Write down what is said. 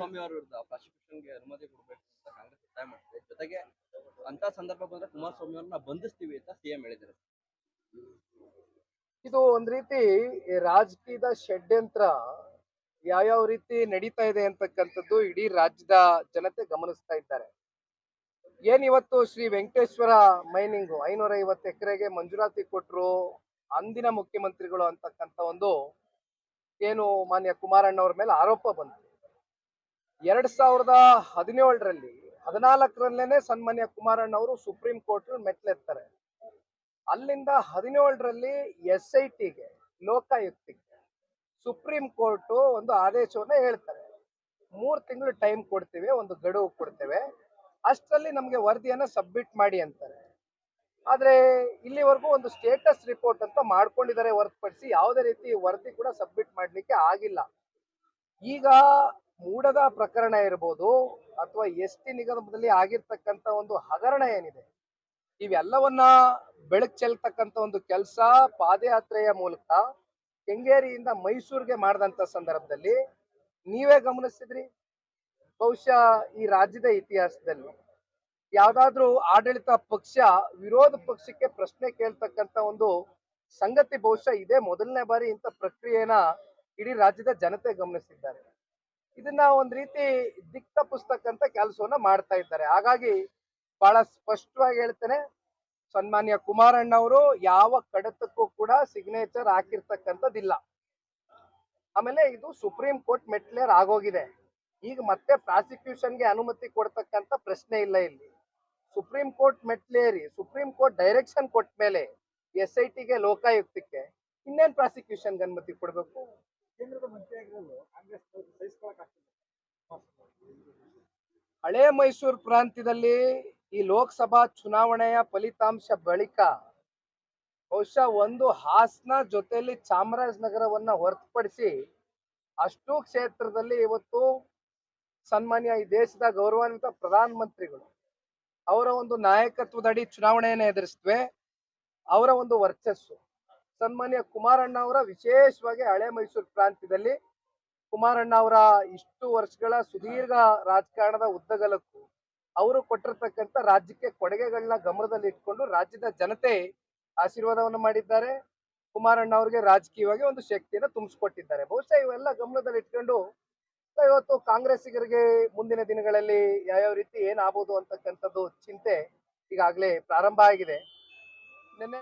ಕುಮಾರಸ್ವಾಮಿ ಅವರ ವಿರುದ್ಧ ಪ್ರಾಸಿಕ್ಯೂಷನ್ಗೆ ಅನುಮತಿ ಕೊಡಬೇಕು ಅಂತ ಕಾಂಗ್ರೆಸ್ ಒತ್ತಾಯ ಮಾಡಿದೆ ಜೊತೆಗೆ ಅಂತ ಸಂದರ್ಭ ಬಂದ್ರೆ ಕುಮಾರಸ್ವಾಮಿ ಅವ್ರನ್ನ ಬಂಧಿಸ್ತೀವಿ ಅಂತ ಸಿಎಂ ಹೇಳಿದ್ದಾರೆ. ಇದು ಒಂದ್ ರೀತಿ ರಾಜಕೀಯದ ಷಡ್ಯಂತ್ರ ಯಾವ್ಯಾವ ರೀತಿ ನಡೀತಾ ಇದೆ ಅಂತಕ್ಕಂಥದ್ದು ಇಡೀ ರಾಜ್ಯದ ಜನತೆ ಗಮನಿಸ್ತಾ ಇದ್ದಾರೆ. ಏನ್ ಇವತ್ತು ಶ್ರೀ ವೆಂಕಟೇಶ್ವರ ಮೈನಿಂಗ್ ಐನೂರ ಐವತ್ತು ಎಕರೆಗೆ ಮಂಜೂರಾತಿ ಕೊಟ್ರು ಅಂದಿನ ಮುಖ್ಯಮಂತ್ರಿಗಳು ಅಂತಕ್ಕಂಥ ಒಂದು ಏನು ಮಾನ್ಯ ಕುಮಾರಣ್ಣವ್ರ ಮೇಲೆ ಆರೋಪ ಬಂತು. ಎರಡ್ ಸಾವಿರದ ಹದಿನೇಳರಲ್ಲಿ, ಹದಿನಾಲ್ಕರಲ್ಲೇನೆ ಸನ್ಮಾನ್ಯ ಕುಮಾರಣ್ಣ ಅವರು ಸುಪ್ರೀಂ ಕೋರ್ಟ್ ಮೆಟ್ಲೆತ್ತಾರೆ. ಅಲ್ಲಿಂದ ಹದಿನೇಳರಲ್ಲಿ ಎಸ್ ಐ ಟಿಗೆ ಲೋಕಾಯುಕ್ತಿಗೆ ಸುಪ್ರೀಂ ಕೋರ್ಟ್ ಒಂದು ಆದೇಶವನ್ನ ಹೇಳ್ತಾರೆ. ಮೂರು ತಿಂಗಳು ಟೈಮ್ ಕೊಡ್ತೀವಿ, ಒಂದು ಗಡುವು ಕೊಡ್ತೇವೆ. ಅಷ್ಟರಲ್ಲಿ ನಮಗೆ ವರದಿಯನ್ನ ಸಬ್ಮಿಟ್ ಮಾಡಿ ಅಂತಾರೆ. ಆದರೆ ಇಲ್ಲಿವರೆಗೂ ಒಂದು ಸ್ಟೇಟಸ್ ರಿಪೋರ್ಟ್ ಅಂತ ಮಾಡ್ಕೊಂಡಿದ್ದಾರೆ ಹೊರತುಪಡಿಸಿ ಯಾವುದೇ ರೀತಿ ವರದಿ ಕೂಡ ಸಬ್ಮಿಟ್ ಮಾಡ್ಲಿಕ್ಕೆ ಆಗಿಲ್ಲ. ಈಗ ಮೂಡದ ಪ್ರಕರಣ ಇರ್ಬೋದು ಅಥವಾ ಎಸ್ ಟಿ ನಿಗಮದಲ್ಲಿ ಆಗಿರ್ತಕ್ಕಂಥ ಒಂದು ಹಗರಣ ಏನಿದೆ, ಇವೆಲ್ಲವನ್ನ ಬೆಳಕು ಚೆಲ್ತಕ್ಕಂಥ ಒಂದು ಕೆಲಸ ಪಾದಯಾತ್ರೆಯ ಮೂಲಕ ಕೆಂಗೇರಿಯಿಂದ ಮೈಸೂರಿಗೆ ಮಾಡಿದಂತ ಸಂದರ್ಭದಲ್ಲಿ ನೀವೇ ಗಮನಿಸಿದ್ರಿ? ಬಹುಶಃ ಈ ರಾಜ್ಯದ ಇತಿಹಾಸದಲ್ಲಿ ಯಾವ್ದಾದ್ರೂ ಆಡಳಿತ ಪಕ್ಷ, ವಿರೋಧ ಪಕ್ಷಕ್ಕೆ ಪ್ರಶ್ನೆ ಕೇಳ್ತಕ್ಕಂಥ ಒಂದು ಸಂಗತಿ ಬಹುಶಃ ಇದೇ ಮೊದಲನೇ ಬಾರಿ ಇಂಥ ಪ್ರಕ್ರಿಯೆನ ಇಡೀ ರಾಜ್ಯದ ಜನತೆ ಗಮನಿಸಿದ್ದಾರೆ. ಇದನ್ನ ಒಂದ್ ರೀತಿ ದಿಕ್ಕ್ತ ಪುಸ್ತಕ ಅಂತ ಕೆಲಸವನ್ನ ಮಾಡ್ತಾ ಇದ್ದಾರೆ. ಹಾಗಾಗಿ ಬಹಳ ಸ್ಪಷ್ಟವಾಗಿ ಹೇಳ್ತೇನೆ, ಸನ್ಮಾನ್ಯ ಕುಮಾರಣ್ಣ ಅವರು ಯಾವ ಕಡತಕ್ಕೂ ಕೂಡ ಸಿಗ್ನೇಚರ್ ಹಾಕಿರ್ತಕ್ಕಂಥದ್ದಿಲ್ಲ. ಆಮೇಲೆ ಇದು ಸುಪ್ರೀಂ ಕೋರ್ಟ್ ಮೆಟ್ಲೇರ್ ಆಗೋಗಿದೆ. ಈಗ ಮತ್ತೆ ಪ್ರಾಸಿಕ್ಯೂಷನ್ಗೆ ಅನುಮತಿ ಕೊಡ್ತಕ್ಕಂಥ ಪ್ರಶ್ನೆ ಇಲ್ಲ ಇಲ್ಲಿ. ಸುಪ್ರೀಂ ಕೋರ್ಟ್ ಮೆಟ್ಲೇರಿ ಸುಪ್ರೀಂ ಕೋರ್ಟ್ ಡೈರೆಕ್ಷನ್ ಕೊಟ್ಟ ಮೇಲೆ ಎಸ್ ಐ ಟಿಗೆ ಲೋಕಾಯುಕ್ತಕ್ಕೆ ಇನ್ನೇನ್ ಪ್ರಾಸಿಕ್ಯೂಷನ್ಗೆ ಅನುಮತಿ ಕೊಡಬೇಕು? ಕೇಂದ್ರದ ಮಂತ್ರಿಯಾಗಿರಲು ಕಾಂಗ್ರೆಸ್ ಸಹಿಸ್ಕೊಳಕ್ಕಾಗ್ತಿಲ್ಲ ಹಳೆ ಮೈಸೂರು ಪ್ರಾಂತ್ಯದಲ್ಲಿ ಈ ಲೋಕಸಭಾ ಚುನಾವಣೆಯ ಫಲಿತಾಂಶ ಬಳಿಕ ಬಹುಶಃ ಒಂದು ಹಾಸನ ಜೊತೆಯಲ್ಲಿ ಚಾಮರಾಜನಗರವನ್ನ ಹೊರತುಪಡಿಸಿ ಅಷ್ಟು ಕ್ಷೇತ್ರದಲ್ಲಿ ಇವತ್ತು ಸನ್ಮಾನ್ಯ ಈ ದೇಶದ ಗೌರವಾನ್ವಿತ ಪ್ರಧಾನ ಮಂತ್ರಿಗಳು ಅವರ ಒಂದು ನಾಯಕತ್ವದಡಿ ಚುನಾವಣೆಯನ್ನು ಎದುರಿಸಿದ್ವೆ. ಅವರ ಒಂದು ವರ್ಚಸ್ಸು. ಸನ್ಮಾನ್ಯ ಕುಮಾರಣ್ಣ ಅವರ ವಿಶೇಷವಾಗಿ ಹಳೆ ಮೈಸೂರು ಪ್ರಾಂತ್ಯದಲ್ಲಿ ಕುಮಾರಣ್ಣ ಅವರ ಇಷ್ಟು ವರ್ಷಗಳ ಸುದೀರ್ಘ ರಾಜಕಾರಣದ ಉದ್ದಗಲಕ್ಕೂ ಅವರು ಕೊಟ್ಟಿರ್ತಕ್ಕಂಥ ರಾಜ್ಯಕ್ಕೆ ಕೊಡುಗೆಗಳನ್ನ ಗಮನದಲ್ಲಿ ಇಟ್ಕೊಂಡು ರಾಜ್ಯದ ಜನತೆ ಆಶೀರ್ವಾದವನ್ನು ಮಾಡಿದ್ದಾರೆ. ಕುಮಾರಣ್ಣ ಅವರಿಗೆ ರಾಜಕೀಯವಾಗಿ ಒಂದು ಶಕ್ತಿಯನ್ನು ತುಂಬಿಸ್ಕೊಟ್ಟಿದ್ದಾರೆ. ಬಹುಶಃ ಇವೆಲ್ಲ ಗಮನದಲ್ಲಿ ಇಟ್ಕೊಂಡು ಇವತ್ತು ಕಾಂಗ್ರೆಸ್ಸಿಗರಿಗೆ ಮುಂದಿನ ದಿನಗಳಲ್ಲಿ ಯಾವ್ಯಾವ ರೀತಿ ಏನಾಗಬಹುದು ಅಂತಕ್ಕಂಥದ್ದು ಚಿಂತೆ ಈಗಾಗಲೇ ಪ್ರಾರಂಭ ಆಗಿದೆ. ನಿನ್ನೆ